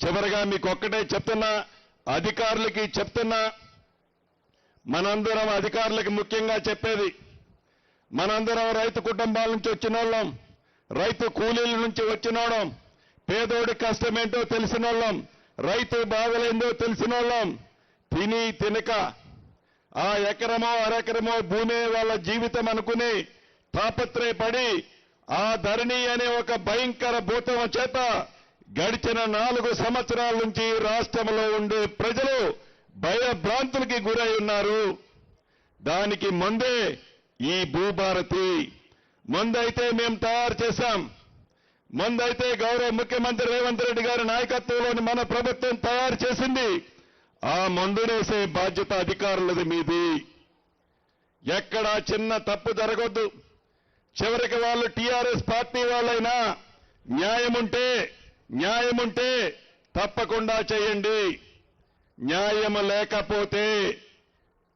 చివరిగా మీకు ఒక్కటే చెప్తున్నా అధికారులకి చెప్తున్నా మనందరం అధికారులకి ముఖ్యంగా చెప్పేది మనందరం రైతు కుటుంబాల నుంచి వచ్చిన వాళ్ళం రైతు కూలీల నుంచి వచ్చిన వాళ్ళం పేదోడి కష్టమేంటో తెలిసిన వాళ్ళం రైతు బాధలేందో తెలిసిన వాళ్ళం తిని తినక ఆ ఎకరమో అరెకరమో భూమి వాళ్ళ జీవితం అనుకుని తాపత్రయపడి ఆ ధరణి అనే ఒక భయంకర భూతం చేత గడిచిన నాలుగు సంవత్సరాల నుంచి రాష్ట్రంలో ఉండే ప్రజలు భయభ్రాంతులకి గురై ఉన్నారు. దానికి ముందే ఈ భూభారతి ముందైతే మేము తయారు చేశాం. ముందైతే గౌరవ ముఖ్యమంత్రి రేవంత్ రెడ్డి గారి నాయకత్వంలోని మన ప్రభుత్వం తయారు చేసింది. ఆ మందునేసే బాధ్యత అధికారులది మీది. ఎక్కడా చిన్న తప్పు జరగొద్దు. చివరికి వాళ్ళు టీఆర్ఎస్ పార్టీ వాళ్ళైనా న్యాయముంటే న్యాయముంటే తప్పకుండా చేయండి. న్యాయం లేకపోతే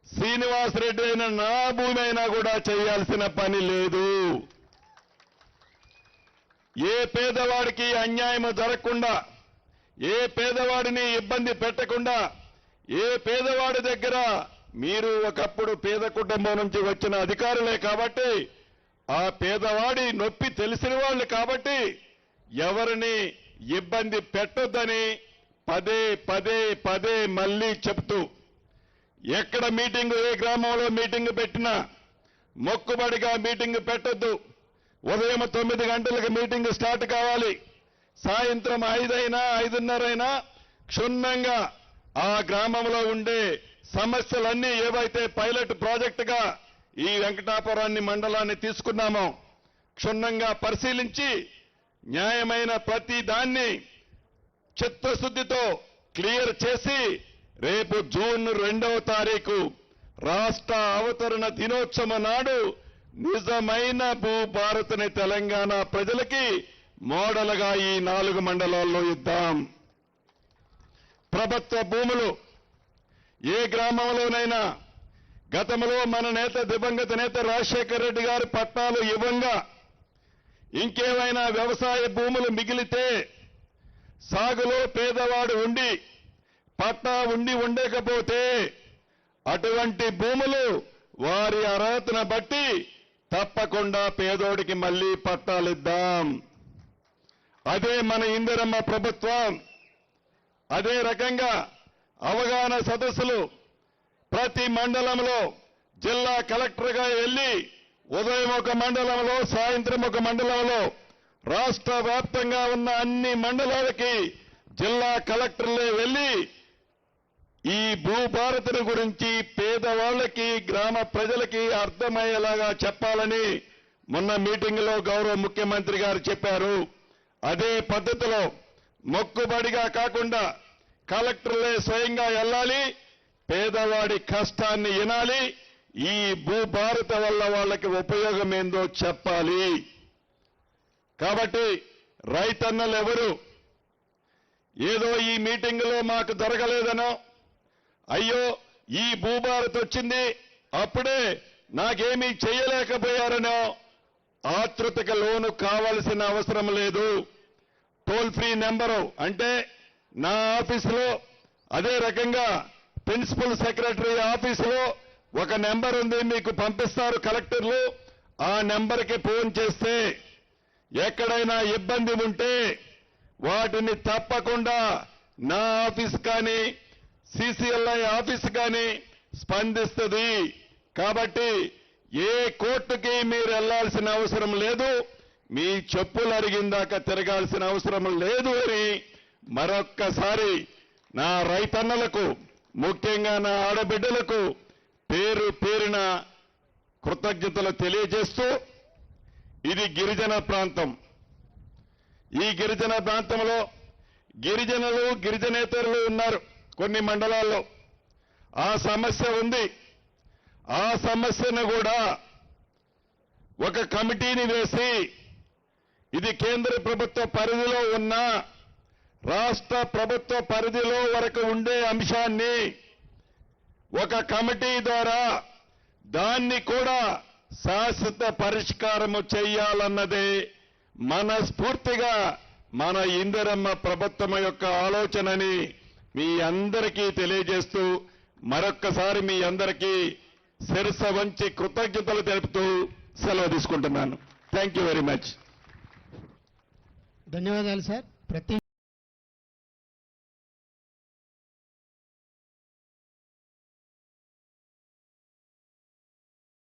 శ్రీనివాసరెడ్డి అయిన నా భూమి అయినా కూడా చేయాల్సిన పని లేదు. ఏ పేదవాడికి అన్యాయం జరగకుండా ఏ పేదవాడిని ఇబ్బంది పెట్టకుండా ఏ పేదవాడి దగ్గర మీరు ఒకప్పుడు పేద కుటుంబం నుంచి వచ్చిన అధికారులే కాబట్టి ఆ పేదవాడి నొప్పి తెలిసిన వాళ్ళు కాబట్టి ఎవరిని ఇబ్బంది పెట్టొద్దని పదే పదే పదే మళ్ళీ చెప్తూ ఎక్కడ మీటింగ్ ఏ గ్రామంలో మీటింగ్ పెట్టినా మొక్కుబడిగా మీటింగ్ పెట్టొద్దు. ఉదయం తొమ్మిది గంటలకు మీటింగ్ స్టార్ట్ కావాలి. సాయంత్రం ఐదైనా ఐదున్నరైనా క్షుణ్ణంగా ఆ గ్రామంలో ఉండే సమస్యలన్నీ ఏవైతే పైలట్ ప్రాజెక్టుగా ఈ వెంకటాపురాన్ని మండలాన్ని తీసుకున్నామో. క్షుణ్ణంగా పరిశీలించి న్యాయమైన ప్రతి దాన్ని చిత్తశుద్ధితో క్లియర్ చేసి రేపు జూన్ రెండవ తారీఖు రాష్ట్ర అవతరణ దినోత్సవం నాడు నిజమైన భూభారత్ని తెలంగాణ ప్రజలకి మోడల్గా ఈ నాలుగు మండలాల్లో ఇద్దాం. ప్రభుత్వ భూములు ఏ గ్రామంలోనైనా గతంలో మన నేత దివంగత నేత రాజశేఖర రెడ్డి గారి పట్టాలు ఇవ్వంగా ఇంకేమైనా వ్యవసాయ భూములు మిగిలితే సాగులో పేదవాడు ఉండి పట్టా ఉండి ఉండకపోతే అటువంటి భూములు వారి అర్హతను బట్టి తప్పకుండా పేదోడికి మళ్ళీ పట్టాలిద్దాం అదే మన ఇందిరమ్మ ప్రభుత్వం. అదే రకంగా అవగాహన సదస్సులు ప్రతి మండలంలో జిల్లా కలెక్టర్గా వెళ్ళి ఉదయం ఒక మండలంలో సాయంత్రం ఒక మండలంలో రాష్ట్ర వ్యాప్తంగా ఉన్న అన్ని మండలాలకి జిల్లా కలెక్టర్లే వెళ్ళి ఈ భూభారతిని గురించి పేదవాళ్ళకి గ్రామ ప్రజలకి అర్థమయ్యేలాగా చెప్పాలని మొన్న మీటింగ్లో గౌరవ ముఖ్యమంత్రి గారు చెప్పారు. అదే పద్ధతిలో మొక్కుబడిగా కాకుండా కలెక్టర్లే స్వయంగా వెళ్ళాలి. పేదవాడి కష్టాన్ని వినాలి. ఈ భూభారత వల్ల వాళ్ళకి ఉపయోగం ఏందో చెప్పాలి. కాబట్టి రైతన్నలు ఎవరు? ఏదో ఈ మీటింగులో మాకు జరగలేదనో అయ్యో ఈ భూభారత్ వచ్చింది అప్పుడే నాకేమీ చేయలేకపోయారనో ఆతృతకు లోను కావాల్సిన అవసరం లేదు. టోల్ ఫ్రీ నెంబరు అంటే నా ఆఫీసులో అదే రకంగా ప్రిన్సిపల్ సెక్రటరీ ఆఫీసులో ఒక నెంబర్ ఉంది మీకు పంపిస్తారు కలెక్టర్లు. ఆ నెంబర్కి ఫోన్ చేస్తే ఎక్కడైనా ఇబ్బంది ఉంటే వాటిని తప్పకుండా నా ఆఫీస్ కానీ సిసిఎల్ఐ ఆఫీస్ కానీ స్పందిస్తుంది. కాబట్టి ఏ కోర్టుకి మీరు వెళ్ళాల్సిన అవసరం లేదు మీ చెప్పులు అరిగిందాక తిరగాల్సిన అవసరం లేదు అని మరొక్కసారి నా రైతన్నలకు ముఖ్యంగా నా ఆడబిడ్డలకు పేరు పేరిన కృతజ్ఞతలు తెలియజేస్తూ ఇది గిరిజన ప్రాంతం. ఈ గిరిజన ప్రాంతంలో గిరిజనులు గిరిజనేతరులు ఉన్నారు కొన్ని మండలాల్లో. ఆ సమస్య ఉంది. ఆ సమస్యను కూడా ఒక కమిటీని వేసి ఇది కేంద్ర ప్రభుత్వ పరిధిలో ఉన్న రాష్ట్ర ప్రభుత్వ పరిధిలో వరకు ఉండే అంశాన్ని ఒక కమిటీ ద్వారా దాన్ని కూడా శాశ్వత పరిష్కారము చేయాలన్నదే మనస్ఫూర్తిగా మన ఇందిరమ్మ ప్రభుత్వం యొక్క ఆలోచనని మీ అందరికీ తెలియజేస్తూ మరొక్కసారి మీ అందరికీ శిరస వంచి కృతజ్ఞతలు తెలుపుతూ సెలవు తీసుకుంటున్నాను. థ్యాంక్ యూ వెరీ మచ్ ధన్యవాదాలు సార్. ప్రతి